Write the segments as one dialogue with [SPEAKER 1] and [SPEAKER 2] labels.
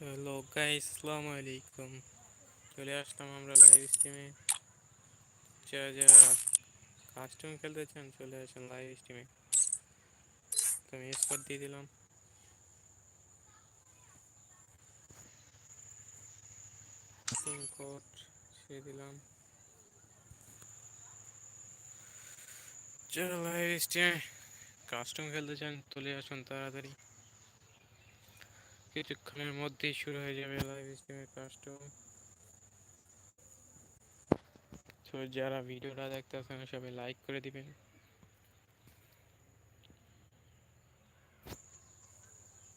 [SPEAKER 1] Hello guys আসসালামু আলাইকুম চলে আসলাম আমরা লাইভ স্ট্রিমে যারা যারা কাস্টম খেলতে চান, চলে আসেন লাইভ স্ট্রিমে তো আমি স্পট দিয়ে দিলাম। পিন কোড সে দিলাম। যারা লাইভ স্ট্রিমে কাস্টম খেলতে চান, চলে আসুন তাড়াতাড়ি। কিছুক্ষণের মধ্যেই শুরু হয়ে যাবে লাইভ স্ট্রিমের কাস্টম তো যারা ভিডিওটা দেখতেছেন সবাই লাইক করে দিবেন।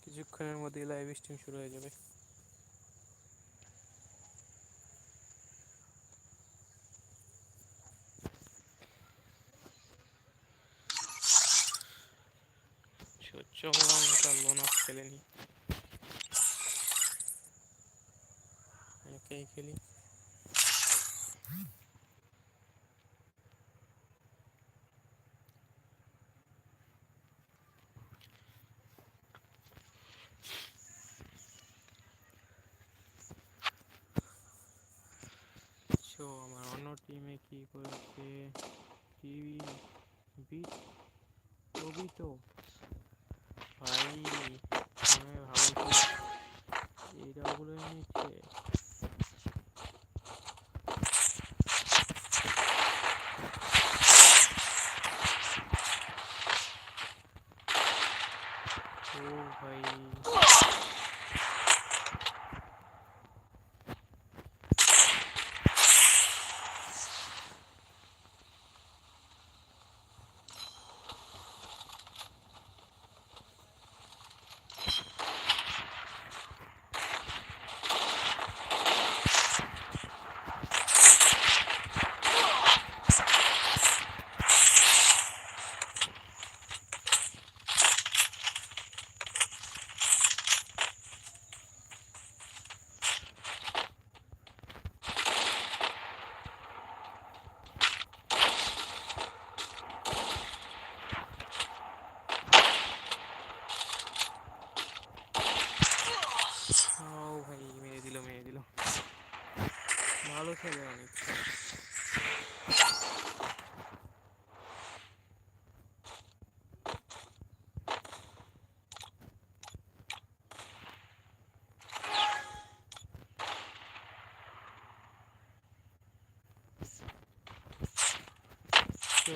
[SPEAKER 1] কিছুক্ষণের মধ্যেই লাইভ স্ট্রিম শুরু হয়ে যাবে। চলো আমরা লোন অফ খেলে একাই খেলি। সো, আমার অন্য টিমে কি করেছে? টিভি বিট কবি তো। ভাই, আমি ভাবছি, এই ডাবগুলো নিচ্ছে ও ভাই ও ভাই মেরে দিল মেরে দিল ভালো খেলে অনেক তো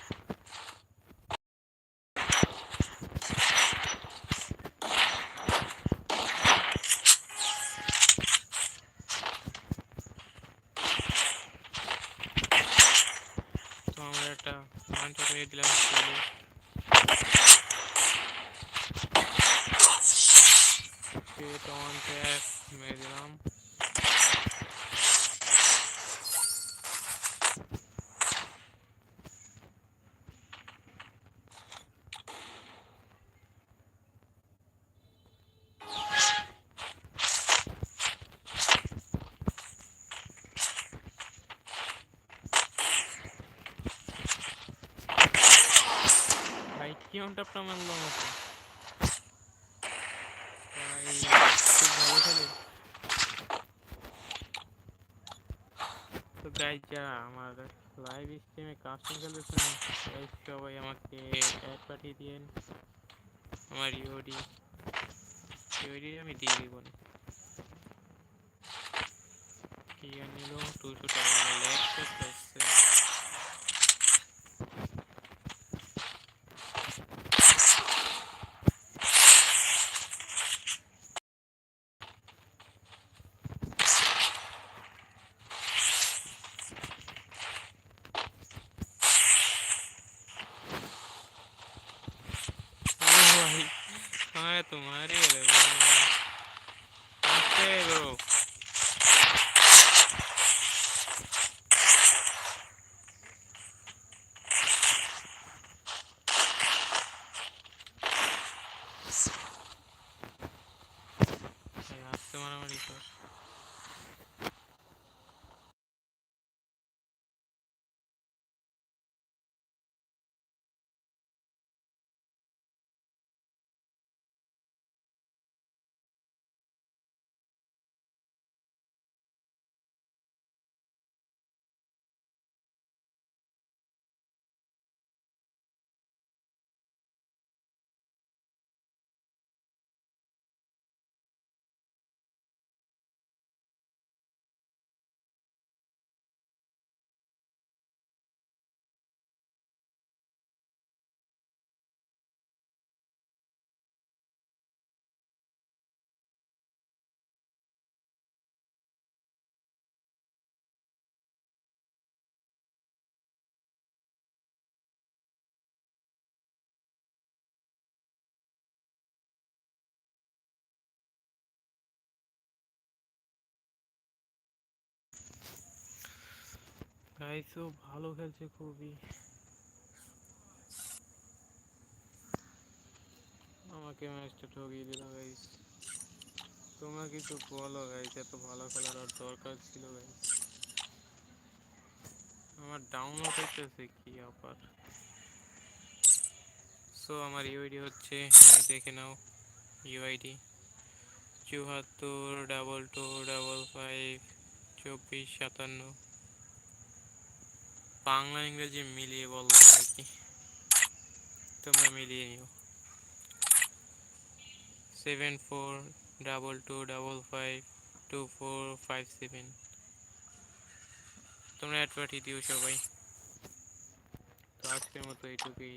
[SPEAKER 1] ভাই কি অনটাপটা মারলো আমাকে খুব ভালো খেলে তো গাইজ যারা আমার লাইভ স্ট্রিমে কাস্টম খেলতেছেন সবাই আমাকে অ্যাড পাঠিয়ে দিয়েন। আমার ইউডি ইউডি আমি দিয়ে দিব না। কি নিল দুশো টাকা করতেছে ও ভাই আমার तुम्हारी গাইস ও ভালো খেলছে খুবই। আমাকে ম্যাচটা ঠকিয়ে দিল গাইস তোমরা কিছু বলো গাইস এত ভালো খেলার আর দরকার ছিল গাইস আমার ডাউনলোড হইতেছে কি আবার? সো আমার ইউআইডি হচ্ছে দেখে নাও ইউআইডি চুয়াত্তর ডাবল টু ডাবল ফাইভ চব্বিশ, সাতান্ন। বাংলা, ইংরেজি মিলিয়ে বললাম আর কি। তোমরা মিলিয়ে নিও। Seven four double two double five two four five seven তোমরা অ্যাড পাঠিয়ে দিও সবাই। তো আজকের মতো এইটুকুই।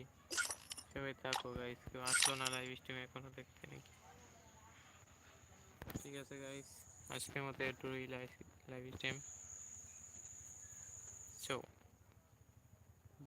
[SPEAKER 1] সবাই থাকো গাইস কেউ আসলো না লাইভ স্ট্রিম এখনও দেখতে নাকি? ঠিক আছে গাইস আজকের মতো এটুকুই লাইভ লাইভ স্ট্রিম সো